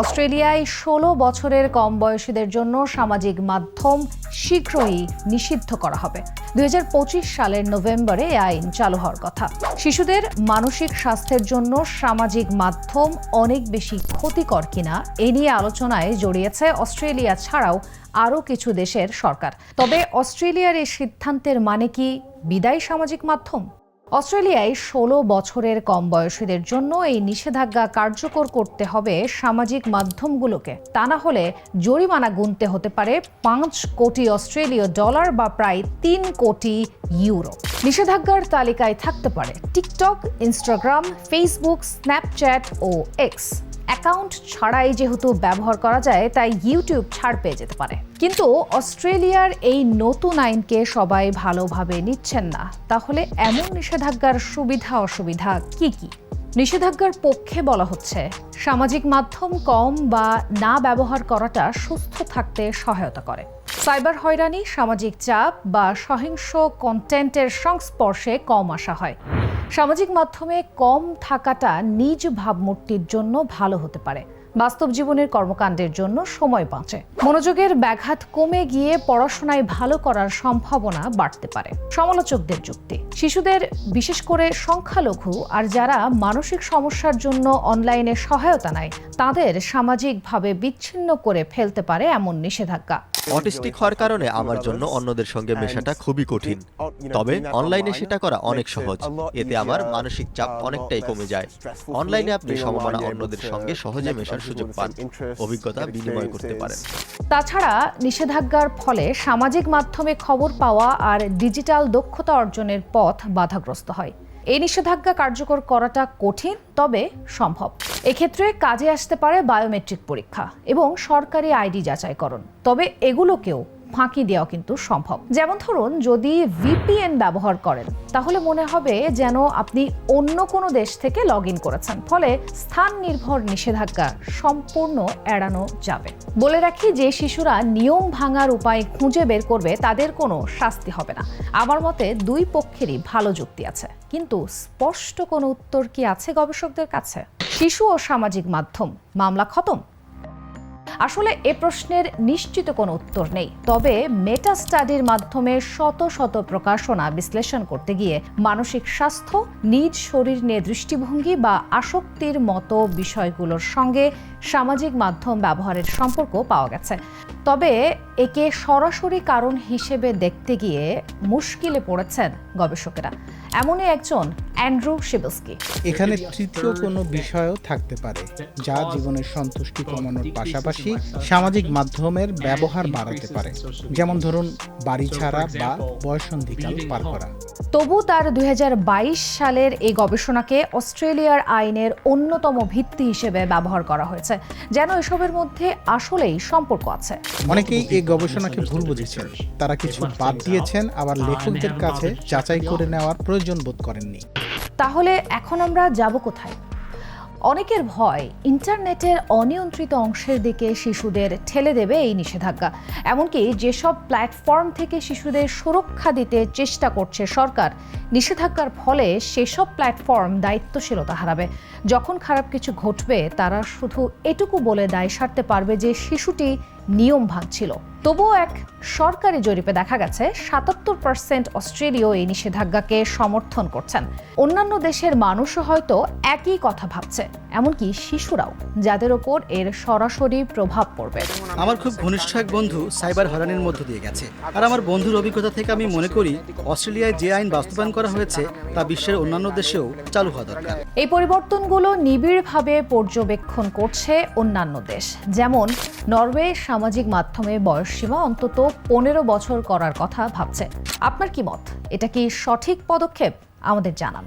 অস্ট্রেলিয়ায় ষোলো বছরের কম বয়সীদের জন্য সামাজিক মাধ্যম শীঘ্রই নিষিদ্ধ করা হবে। দুই সালের নভেম্বরে আইন চালু হওয়ার কথা। শিশুদের মানসিক স্বাস্থ্যের জন্য সামাজিক মাধ্যম অনেক বেশি ক্ষতিকর কিনা এ নিয়ে আলোচনায় জড়িয়েছে অস্ট্রেলিয়া ছাড়াও আরও কিছু দেশের সরকার। তবে অস্ট্রেলিয়ার এই সিদ্ধান্তের মানে কি বিদায় সামাজিক মাধ্যম? অস্ট্রেলিয়ায় ষোলো বছরের কম বয়সীদের জন্য এই নিষেধাজ্ঞা কার্যকর করতে হবে সামাজিক মাধ্যমগুলোকে। তা না হলে জরিমানা গুনতে হতে পারে পাঁচ কোটি অস্ট্রেলীয় ডলার বা প্রায় তিন কোটি ইউরো। নিষেধাজ্ঞার তালিকায় থাকতে পারে টিকটক, ইনস্টাগ্রাম, ফেসবুক, স্ন্যাপচ্যাট ও এক্স। অ্যাকাউন্ট ছাড়াই যেহেতু ব্যবহার করা যায়, তাই ইউটিউব ছাড় পেয়ে যেতে পারে। কিন্তু অস্ট্রেলিয়ার এই নতুন আইনকে সবাই ভালোভাবে নিচ্ছেন না। তাহলে এমন নিষেধাজ্ঞার সুবিধা অসুবিধা কি কি? নিষেধাজ্ঞার পক্ষে বলা হচ্ছে, সামাজিক মাধ্যম কম বা না ব্যবহার করাটা সুস্থ থাকতে সহায়তা করে। সাইবার হয়রানি, সামাজিক চাপ বা সহিংস কন্টেন্টের সংস্পর্শে কম আসা হয়। সামাজিক মাধ্যমে কম থাকাটা নিজ ভাবমূর্তির জন্য ভালো হতে পারে। বাস্তব জীবনের কর্মকাণ্ডের জন্য সময় বাঁচে। মনোযোগের ব্যাঘাত কমে গিয়ে পড়াশোনায় ভালো করার সম্ভাবনা বাড়তে পারে। সমালোচকদের যুক্তি। শিশুদের, বিশেষ করে সংখ্যালঘু আর যারা মানসিক সমস্যার জন্য অনলাইনে সহায়তা নেয়, তাদের সামাজিকভাবে বিচ্ছিন্ন করে ফেলতে পারে এমন নিষেধাজ্ঞা। অটিস্টিক হওয়ার কারণে আমার জন্য অন্যদের সঙ্গে মেশাটা খুবই কঠিন। তবে অনলাইনে সেটা করা অনেক সহজ। এতে আমার মানসিক চাপ অনেকটাই কমে যায়। অনলাইনে আপনি সমমানা অন্যদের সঙ্গে সহজে মেশার সুযোগ পান। অভিজ্ঞতা বিনিময় করতে পারেন। তাছাড়া নিষেধাজ্ঞার ফলে সামাজিক মাধ্যমে খবর পাওয়া আর ডিজিটাল দক্ষতা অর্জনের পথ বাধাগ্রস্ত হয়। এই নিষেধাজ্ঞা কার্যকর করাটা কঠিন, তবে সম্ভব। এক্ষেত্রে কাজে আসতে পারে বায়োমেট্রিক পরীক্ষা এবং সরকারি আইডি যাচাইকরণ। তবে এগুলোকেও ফাঁকি দেওয়া কিন্তু সম্ভব। যেমন ধরুন, যদি ভিপিএন ব্যবহার করেন, তাহলে মনে হবে যেন আপনি অন্য কোনো দেশ থেকে লগ ইন করেছেন। ফলে স্থান নির্ভর নিষেধাজ্ঞা সম্পূর্ণ এড়ানো যাবে। বলে রাখি, যে শিশুরা নিয়ম ভাঙার উপায় খুঁজে বের করবে, তাদের কোনো শাস্তি হবে না। আমার মতে দুই পক্ষেরই ভালো যুক্তি আছে। কিন্তু স্পষ্ট কোনো উত্তর কি আছে গবেষকদের কাছে? শিশু ও সামাজিক মাধ্যম, মামলা খতম? আসলে এ প্রশ্নের নিশ্চিত কোনো উত্তর নেই। তবে মেটা স্টাডির মাধ্যমে শত শত প্রকাশনা বিশ্লেষণ করতে গিয়ে মানসিক স্বাস্থ্য, নিজ শরীর নিয়ে দৃষ্টিভঙ্গি বা আসক্তির মতো বিষয়গুলোর সঙ্গে সামাজিক মাধ্যম ব্যবহারের সম্পর্ক পাওয়া গেছে। তবে একে সরাসরি কারণ হিসেবে দেখতে গিয়ে মুশকিলে পড়েছেন গবেষকেরা। এমনই একজন অ্যান্ড্রু শিবস্কি এখানে তৃতীয় কোনো বিষয়ও থাকতে পারে যা জীবনের সন্তুষ্টি কমানোর পাশাপাশি সামাজিক মাধ্যমের ব্যবহার বাড়াতে পারে। যেমন ধরুন বাড়ি ছাড়া বা বয়সন্ধিকাল পার করা। তবু তার দুই হাজার বাইশ সালের এই গবেষণাকে অস্ট্রেলিয়ার আইনের অন্যতম ভিত্তি হিসেবে ব্যবহার করা হয়েছে যেন এসবের মধ্যে আসলেই সম্পর্ক আছে। অনেকেই এই গবেষণাকে ভুল বুঝেছেন। তারা কিছু বাদ দিয়েছেন, আবার লেখকদের কাছে যাচাই করে নেওয়ার প্রয়োজন বোধ করেননি। তাহলে এখন আমরা যাব কোথায়? অনেকের ভয়, ইন্টারনেটের অনিয়ন্ত্রিত অংশের দিকে শিশুদের ঠেলে দেবে এই নিষেধাজ্ঞা। এমনকি যেসব প্ল্যাটফর্ম থেকে শিশুদের সুরক্ষা দিতে চেষ্টা করছে সরকার, নিষেধাজ্ঞার ফলে সেসব প্ল্যাটফর্ম দায়িত্বশীলতা হারাবে। যখন খারাপ কিছু ঘটবে, তারা শুধু এটুকু বলে দায় সারতে পারবে যে শিশুটি নিয়ম ভাঙছিল তবুও এক সরকারি জরিপে দেখা গেছে, সাতাত্তর পার্সেন্ট অস্ট্রেলীয় এই নিষেধাজ্ঞাকে সমর্থন করছেন। অন্যান্য দেশের মানুষও হয়তো একই কথা ভাবছে। এমনকি শিশুরাও যাদের ওপর এর সরাসরি প্রভাব পড়বে। আমার খুব ঘনিষ্ঠ এক বন্ধু সাইবার হয়রানির মধ্য দিয়ে গেছে। আর আমার বন্ধুর অভিজ্ঞতা থেকে আমি মনে করি অস্ট্রেলিয়ায় যে আইন বাস্তবায়ন করা হয়েছে তা বিশ্বের অন্যান্য দেশেও চালু হওয়া দরকার। এই পরিবর্তনগুলো নিবিড়ভাবে পর্যবেক্ষণ করছে অন্যান্য দেশ। যেমন নরওয়ে সামাজিক মাধ্যমে বয়সসীমা অন্তত পনেরো বছর করার কথা ভাবছে। আপনার কি মত? এটা কি সঠিক পদক্ষেপ? আমাদের জানান।